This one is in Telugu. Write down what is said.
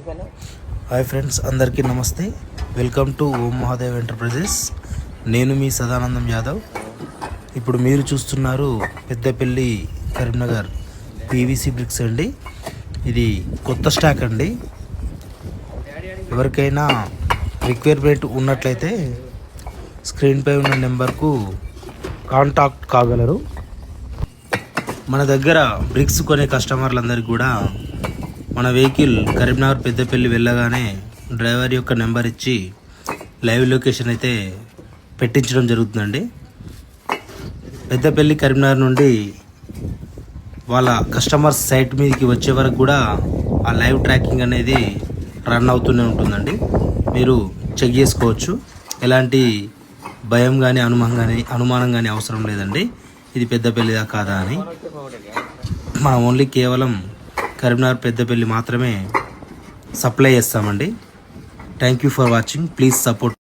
హాయ్ ఫ్రెండ్స్ అందరికీ నమస్తే. Welcome to Om Mahadev enterprises. నేను మీ సదానందం యాదవ్. ఇప్పుడు మీరు చూస్తున్నారు పెద్దపల్లి కరీంనగర్ పీవీసీ బ్రిక్స్ అండి. ఇది కొత్త స్టాక్ అండి. ఎవరికైనా రిక్వైర్మెంట్ ఉన్నట్లయితే స్క్రీన్పై ఉన్న నెంబర్కు కాంటాక్ట్ కాగలరు. మన దగ్గర బ్రిక్స్ కొనే కస్టమర్లందరికీ కూడా మన వెహికల్ కరీంనగర్ పెద్దపల్లి వెళ్ళగానే డ్రైవర్ యొక్క నెంబర్ ఇచ్చి లైవ్ లొకేషన్ అయితే పెట్టించడం జరుగుతుందండి. పెద్దపల్లి కరీంనగర్ నుండి వాళ్ళ కస్టమర్ సైట్ మీదకి వచ్చే వరకు కూడా ఆ లైవ్ ట్రాకింగ్ అనేది రన్ అవుతూనే ఉంటుందండి. మీరు చెక్ చేసుకోవచ్చు. ఎలాంటి భయం కానీ అనుమానం కానీ అనుమానం కానీ అవసరం లేదండి. ఇది పెద్దపల్లిదా కాదా అని మనం ఓన్లీ కేవలం కరీంనగర్ పెద్దపల్లి మాత్రమే సప్లై చేస్తామండి. Thank you for watching please support